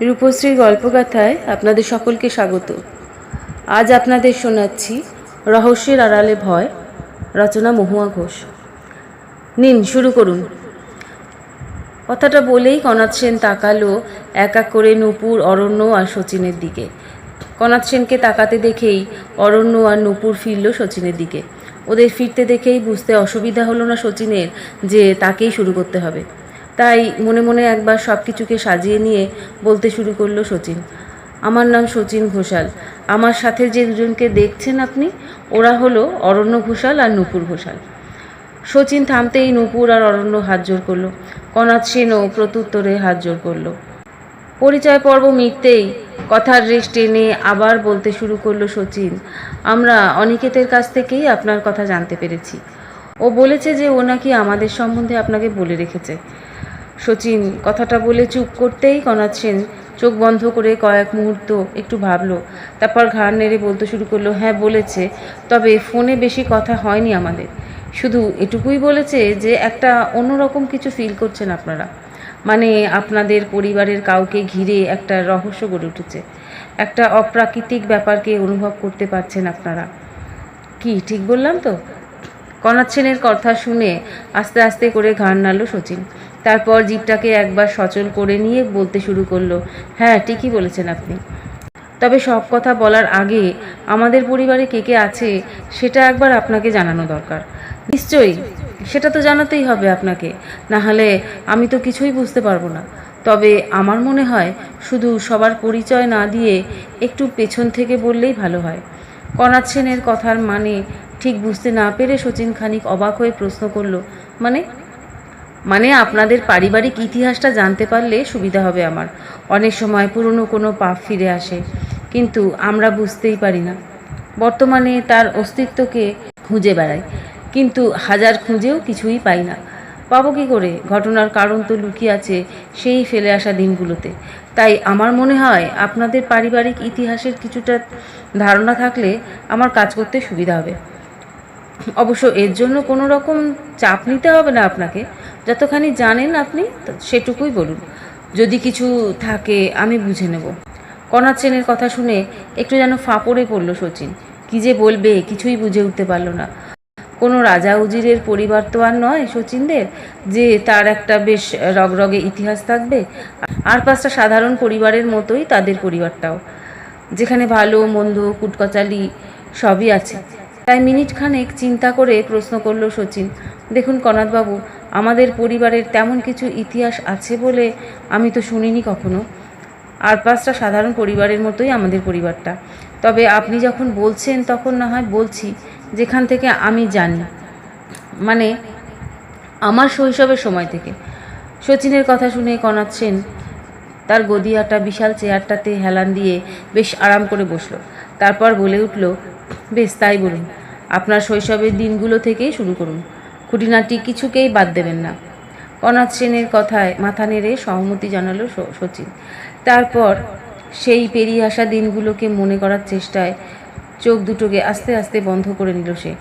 রূপশ্রীর গল্পগাথায় আপনাদের সকলকে স্বাগত। আজ আপনাদের শোনাচ্ছি রহস্যের আড়ালে ভয়, রচনা মহুয়া ঘোষ। নিন, শুরু করুন। কথাটা বলেই কনাথ সেন তাকালো এক এক করে নূপুর, অরণ্য আর শচীনের দিকে। কনাথ সেনকে তাকাতে দেখেই অরণ্য আর নূপুর ফিরল শচীনের দিকে। ওদের ফিরতে দেখেই বুঝতে অসুবিধা হলো না শচীনের যে তাকেই শুরু করতে হবে। তাই মনে মনে একবার সব কিছুকে সাজিয়ে নিয়ে বলতে শুরু করল শচীন আমার নাম শচীন ঘোষাল। আমার সাথে যে দুজনকে দেখছেন আপনি, ওরা হলো অরণ্য ঘোষাল আর নূপুর ঘোষাল। শচীন থামতেই নূপুর আর অরণ্য হাত জোর করল। কনাথ সেনও প্রত্যুত্তরে হাত জোর করল। পরিচয় পর্ব মিটতেই কথার রেশ টেনে আবার বলতে শুরু করল শচীন আমরা অনিকেতের কাছ থেকেই আপনার কথা জানতে পেরেছি। ও বলেছে যে ও নাকি আমাদের সম্বন্ধে আপনাকে বলে রেখেছে। শচীন কথাটা বলে চুপ করতেই কনাথ সেন চোখ বন্ধ করে কয়েক মুহূর্ত একটু ভাবলো। তারপর ঘাড় নেড়ে বলতে শুরু করল হ্যাঁ বলেছে। তবে ফোনে বেশি কথা হয়নি আমাদের। শুধু এটুকুই বলেছে যে একটা অন্যরকম কিছু ফিল করছেন আপনারা। মানে আপনাদের পরিবারের কাউকে ঘিরে একটা রহস্য গড়ে উঠেছে। একটা অপ্রাকৃতিক ব্যাপারকে অনুভব করতে পারছেন আপনারা। কি, ঠিক বললাম তো? কনাথ সেনের কথা শুনে আস্তে আস্তে করে ঘাড় নাড়ল শচীন। তারপর জিপটাকে একবার সচল করে নিয়ে বলতে শুরু করল হ্যাঁ ঠিকই বলেছেন আপনি। তবে সব কথা বলার আগে আমাদের পরিবারে কে কে আছে সেটা একবার আপনাকে জানানো দরকার। নিশ্চয়ই, সেটা তো জানাতেই হবে আপনাকে। না হলে আমি তো কিছুই বুঝতে পারব না। তবে আমার মনে হয় শুধু সবার পরিচয় না দিয়ে একটু পেছন থেকে বললেই ভালো হয়। কনাথ সেনের কথার মানে ঠিক বুঝতে না পেরে শচীন খানিক অবাক হয়ে প্রশ্ন করল মানে? মানে আপনাদের পারিবারিক ইতিহাসটা জানতে পারলে সুবিধা হবে আমার। অনেক সময় পুরনো কোনো পাপ ফিরে আসে, কিন্তু আমরা বুঝতেই পারি না। বর্তমানে তার অস্তিত্বকে খুঁজে বেড়াই, কিন্তু হাজার খুঁজেও কিছুই পাই না। পাবো কী করে? ঘটনার কারণ তো লুকিয়ে আছে সেই ফেলে আসা দিনগুলোতে। তাই আমার মনে হয় আপনাদের পারিবারিক ইতিহাসের কিছুটা ধারণা থাকলে আমার কাজ করতে সুবিধা হবে। অবশ্য এর জন্য কোনো রকম চাপ নিতে হবে না আপনাকে। যতখানি জানেন আপনি সেটুকুই বলুন। যদি কিছু থাকে, আমি বুঝে নেব। কনাথ সেনের কথা শুনে একটু যেন ফাঁপড়ে পড়ল শচীন কি যে বলবে, কিছুই বুঝে উঠতে পারল না। কোনো রাজা উজিরের পরিবার তো আর নয় শচীনদের যে তার একটা বেশ রগরগে ইতিহাস থাকবে। আর পাঁচটা সাধারণ পরিবারের মতোই তাদের পরিবারটাও। যেখানে ভালো, মন্দ, কুটকচালি সবই আছে। তাই মিনিট খানেক চিন্তা করে প্রশ্ন করল শচীন দেখুন কনাথবাবু আমাদের পরিবারের তেমন কিছু ইতিহাস আছে বলে আমি তো শুনিনি কখনো। আর পাঁচটা সাধারণ পরিবারের মতোই আমাদের পরিবারটা। তবে আপনি যখন বলছেন, তখন না হয় বলছি, যেখান থেকে আমি জানি। মানে আমার শৈশবের সময় থেকে। শচীনের কথা শুনে কনাথ সেন তার গদিয়াটা, বিশাল চেয়ারটাতে হেলান দিয়ে বেশ আরাম করে বসল। তারপর বলে উঠল, বেশ, তাই বলুন। আপনার শৈশবের দিনগুলো থেকেই শুরু করুন। খুঁটিনাটি কিছুকেই বাদ দেবেন না। কনাথ সেনের কথায় মাথা নেড়ে সহমতি জানালো শচীন তারপর সেই পেরিয়ে আসা দিনগুলোকে মনে করার চেষ্টায় চোখ দুটোকে আস্তে আস্তে বন্ধ করে নিল সে।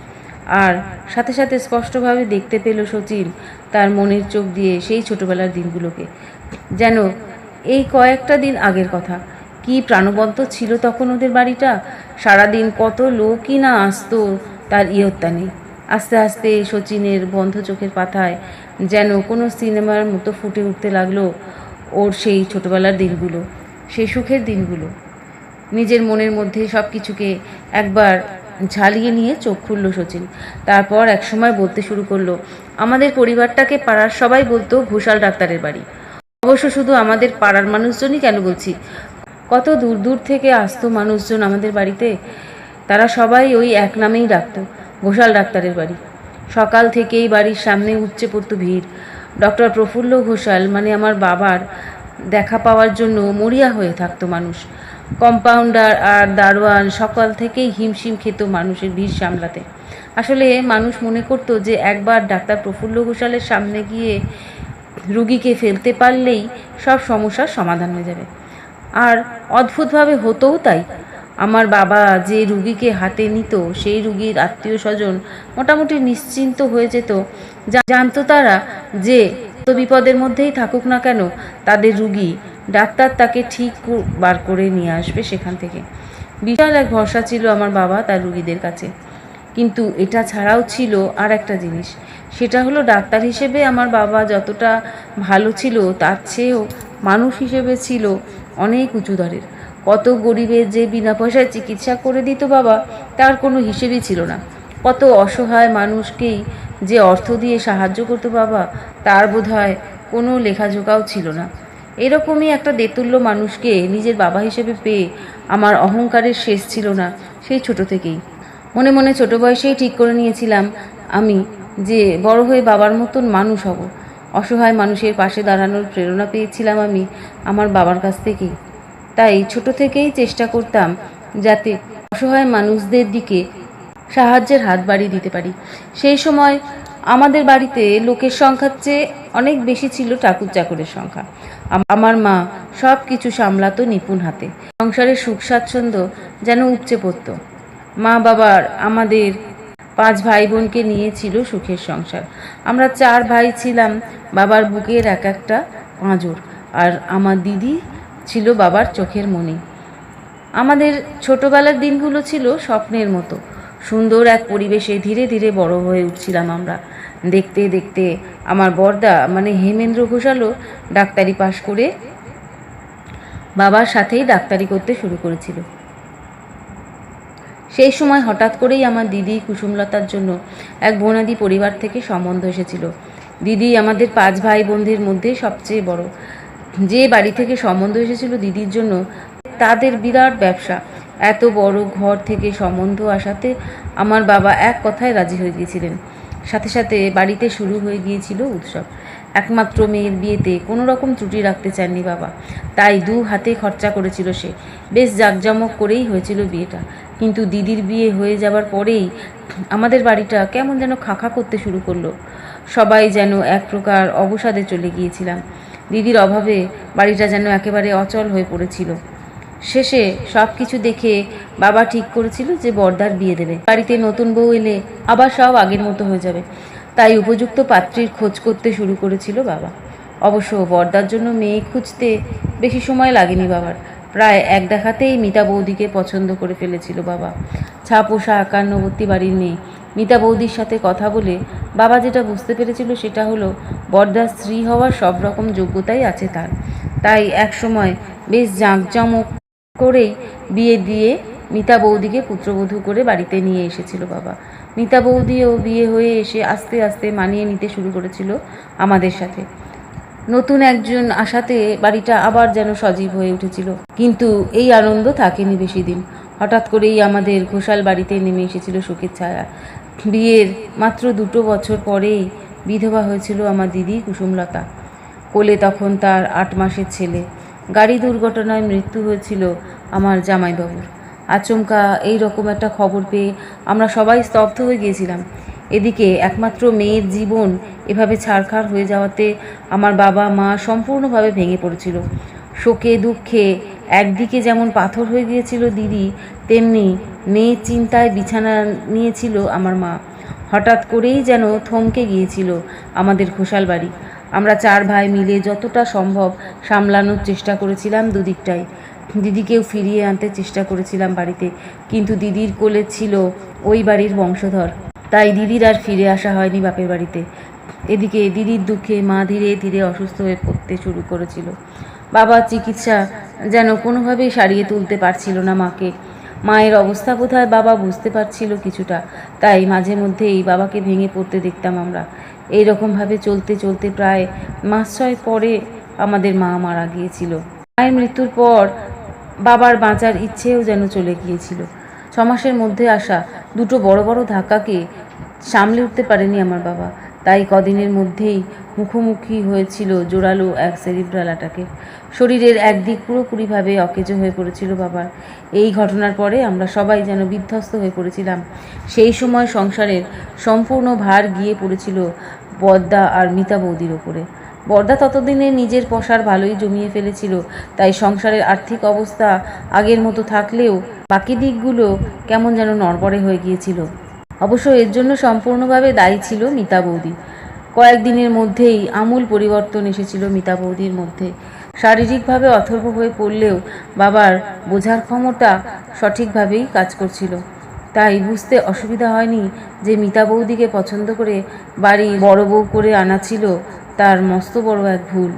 আর সাথে সাথে স্পষ্টভাবে দেখতে পেল সচিন তার মনের চোখ দিয়ে সেই ছোটবেলার দিনগুলোকে। যেন এই কয়েকটা দিন আগের কথা। কি প্রাণবন্ত ছিল তখন ওদের বাড়িটা? সারাদিন কত লোকই না আসতো তার ইয়ত্তা নেই। আস্তে আস্তে শচীনের বন্ধ চোখের পাতায় যেন কোনো সিনেমার মতো ফুটে উঠতে লাগল ওর সেই ছোটবেলার দিনগুলো, সেই সুখের দিনগুলো। নিজের মনের মধ্যে সব কিছুকে একবার ঝালিয়ে নিয়ে চোখ খুলল শচীন। তারপর একসময় বলতে শুরু করল, আমাদের পরিবারটাকে পাড়ার সবাই বলতো ঘোষাল ডাক্তারের বাড়ি। অবশ্য শুধু আমাদের পাড়ার মানুষজনই কেন বলছি? কত দূর দূর থেকে আসতো মানুষজন আমাদের বাড়িতে? তারা সবাই ওই এক নামেই ডাকতো। ঘোষাল ডাক্তারের বাড়ি। সকাল থেকেই বাড়ির সামনে উপচে পড়তো ভিড়। ডক্টর প্রফুল্ল ঘোষাল মানে আমার বাবার দেখা পাওয়ার জন্য মরিয়া হয়ে থাকতো মানুষ। কম্পাউন্ডার আর দারোয়ান সকাল থেকেই হিমশিম খেত মানুষের ভিড় সামলাতে। আসলে মানুষ মনে করতো যে একবার ডাক্তার প্রফুল্ল ঘোষালের সামনে গিয়ে রুগীকে ফেলতে পারলেই সব সমস্যার সমাধান হয়ে যাবে। আর অদ্ভুতভাবে হতোও তাই। আমার বাবা যে রুগীকে হাতে নিত, সেই রুগীর আত্মীয় স্বজন মোটামুটি নিশ্চিন্ত হয়ে যেত। জানতো তারা যে তো বিপদের মধ্যেই থাকুক না কেন, তাদের রুগী, ডাক্তার তাকে ঠিক বার করে নিয়ে আসবে সেখান থেকে। বিশাল এক ভরসা ছিল আমার বাবা তার রুগীদের কাছে। কিন্তু এটা ছাড়াও ছিল আর একটা জিনিস। সেটা হলো ডাক্তার হিসেবে আমার বাবা যতটা ভালো ছিল, তার চেয়েও মানুষ হিসেবে ছিল অনেক উঁচু দরের। কত গরিবের যে বিনা পয়সায় চিকিৎসা করে দিত বাবা, তার কোনো হিসেবই ছিল না। কত অসহায় মানুষকেই যে অর্থ দিয়ে সাহায্য করতো বাবা, তার বোধহয় কোনো লেখাজোকাও ছিল না। এরকমই একটা দেতুল্য মানুষকে নিজের বাবা হিসেবে পেয়ে আমার অহংকারের শেষ ছিল না সেই ছোট থেকেই। মনে মনে ছোট বয়সেই ঠিক করে নিয়েছিলাম আমি যে বড় হয়ে বাবার মতন মানুষ হব। অসহায় মানুষের পাশে দাঁড়ানোর প্রেরণা পেয়েছিলাম আমি আমার বাবার কাছ থেকেই। তাই ছোট থেকেই চেষ্টা করতাম যাতে অসহায় মানুষদের দিকে সাহায্যের হাত বাড়িয়ে দিতে পারি। সেই সময় আমাদের বাড়িতে লোকের সংখ্যার চেয়ে অনেক বেশি ছিল ঠাকুর চাকরের সংখ্যা। আমার মা সব কিছু সামলাতো নিপুণ হাতে। সংসারের সুখ স্বাচ্ছন্দ্য যেন উপচে পড়তো। মা বাবার আমাদের পাঁচ ভাই বোনকে নিয়ে ছিল সুখের সংসার। আমরা চার ভাই ছিলাম, বাবার বুকের এক একটা পাঁজর। আর আমার দিদি ছিল বাবার চোখের মণি। আমাদের ছোটবেলার দিনগুলো ছিল স্বপ্নের মতো। সুন্দর এক পরিবেশে ধীরে ধীরে বড় হয়ে উঠছিলাম আমরা। দেখতে দেখতে আমার বর্দা মানে হেমেন্দ্র ঘোষালও ডাক্তারি পাশ করে বাবার সাথেই ডাক্তারি করতে শুরু করেছিল। সেই সময় হঠাৎ করেই আমার দিদি কুসুমলতার জন্য এক বোনাদি পরিবার থেকে সম্বন্ধ এসেছিল। দিদি আমাদের পাঁচ ভাই বোনদের মধ্যে সবচেয়ে বড়। যে বাড়ি থেকে সম্বন্ধ এসেছিল দিদির জন্য, তাদের বিরাট ব্যবসা। এত বড় ঘর থেকে সম্বন্ধ আসাতে আমার বাবা এক কথায় রাজি হয়ে গিয়েছিলেন। সাথে সাথে বাড়িতে শুরু হয়ে গিয়েছিল উৎসব। একমাত্র মেয়ের বিয়েতে কোনো রকম ত্রুটি রাখতে চাননি বাবা। তাই দু হাতে খরচা করেছিল সে। বেশ জাঁকজমক করেই হয়েছিল বিয়েটা। কিন্তু দিদির বিয়ে হয়ে যাবার পরেই আমাদের বাড়িটা কেমন যেন খাখা করতে শুরু করল। সবাই যেন এক প্রকার অবসাদে চলে গিয়েছিলাম। দিদির অভাবে বাড়িটা যেন একেবারে অচল হয়ে পড়েছিল। শেষে সব কিছু দেখে বাবা ঠিক করেছিল যে বর্দার বিয়ে দেবে। বাড়িতে নতুন বউ এলে আবার সব আগের মতো হয়ে যাবে। তাই উপযুক্ত পাত্রীর খোঁজ করতে শুরু করেছিল বাবা। অবশ্য বর্দার জন্য মেয়ে খুঁজতে বেশি সময় লাগেনি বাবার। প্রায় এক দেখাতেই মিতা বৌদিকে পছন্দ করে ফেলেছিল বাবা। ছাপোষা, একান্নবর্তী বাড়ির মেয়ে। মিতা বৌদির সাথে কথা বলে বাবা যেটা বুঝতে পেরেছিল সেটা হলো, বর্দার স্ত্রী হওয়ার সব রকম যোগ্যতাই আছে তার। তাই এক সময় বেশ জাঁকজমক করেই বিয়ে দিয়ে মিতা বৌদিকে পুত্রবধূ করে বাড়িতে নিয়ে এসেছিল বাবা। মিতা বৌদিও বিয়ে হয়ে এসে আস্তে আস্তে মানিয়ে নিতে শুরু করেছিল আমাদের সাথে। নতুন একজন আসাতে বাড়িটা আবার যেন সজীব হয়ে উঠেছিল। কিন্তু এই আনন্দ থাকেনি বেশি দিন। হঠাৎ করেই আমাদের ঘোষাল বাড়িতে নেমে এসেছিল সুখের ছায়া। বিয়ের মাত্র দুটো বছর পরেই বিধবা হয়েছিল আমার দিদি কুসুমলতা। কোলে তখন তার আট মাসের ছেলে। গাড়ি দুর্ঘটনায় মৃত্যু হয়েছিল আমার জামাইবাবুর। আচমকা এই রকম একটা খবর পেয়ে আমরা সবাই স্তব্ধ হয়ে গিয়েছিলাম। এদিকে একমাত্র মেয়ের জীবন এভাবে ছাড়খাড় হয়ে যাওয়াতে আমার বাবা মা সম্পূর্ণভাবে ভেঙে পড়েছিল। শোকে দুঃখে একদিকে যেমন পাথর হয়ে গিয়েছিল দিদি, তেমনি মেয়ের চিন্তায় বিছানা নিয়েছিল আমার মা। হঠাৎ করেই যেন থমকে গিয়েছিল আমাদের ঘোষাল বাড়ি। আমরা চার ভাই মিলে যতটা সম্ভব সামলানোর চেষ্টা করেছিলাম দুদিকটাই। দিদিকেও ফিরিয়ে আনতে চেষ্টা করেছিলাম বাড়িতে, কিন্তু দিদির কোলে ছিল ওই বাড়ির বংশধর। তাই দিদির আর ফিরে আসা হয়নি বাপের বাড়িতে। এদিকে দিদির দুঃখে মা ধীরে ধীরে অসুস্থ হয়ে পড়তে শুরু করেছিল। বাবার চিকিৎসা যেন কোনোভাবেই সারিয়ে তুলতে পারছিল না মাকে। মায়ের অবস্থা বোধহয় বাবা বুঝতে পারছিল কিছুটা। তাই মাঝে মধ্যেই বাবাকে ভেঙে পড়তে দেখতাম আমরা। এই রকমভাবে চলতে চলতে প্রায় মাস ছয় পরে আমাদের মা মারা গিয়েছিল। মায়ের মৃত্যুর পর বাবার বাঁচার ইচ্ছেও যেন চলে গিয়েছিল। ছমাসের মধ্যে আসা দুটো বড় বড় ধাক্কাকে সামলে উঠতে পারেনি আমার বাবা। তাই কদিনের মধ্যেই মুখোমুখি হয়েছিল জোরালো এক সেরিব্রাল অ্যাটাকে শরীরের একদিক পুরোপুরিভাবে অকেজো হয়ে পড়েছিল বাবার এই ঘটনার পরে আমরা সবাই যেন বিধ্বস্ত হয়ে পড়েছিলাম। সেই সময় সংসারের সম্পূর্ণ ভার গিয়ে পড়েছিল বদ্দা আর মিতা বৌদির ওপরে। বর্দা ততদিনে নিজের পসার ভালোই জমিয়ে ফেলেছিল, তাই সংসারের আর্থিক অবস্থা আগের মতো থাকলেও বাকি দিকগুলো কেমন যেন নড়বড়ে হয়ে গিয়েছিল। অবশ্য এর জন্য সম্পূর্ণভাবে দায়ী ছিল মিতা বৌদি। কয়েকদিনের মধ্যেই আমূল পরিবর্তন এসেছিল মিতা বৌদির মধ্যে। শারীরিকভাবে অথর্ব হয়ে পড়লেও বাবার বোঝার ক্ষমতা সঠিকভাবেই কাজ করছিল। তাই বুঝতে অসুবিধা হয়নি যে মিতা বৌদিকে পছন্দ করে বাড়ি বড় বউ করে আনা ছিল তার মস্ত বড় এক ভুল।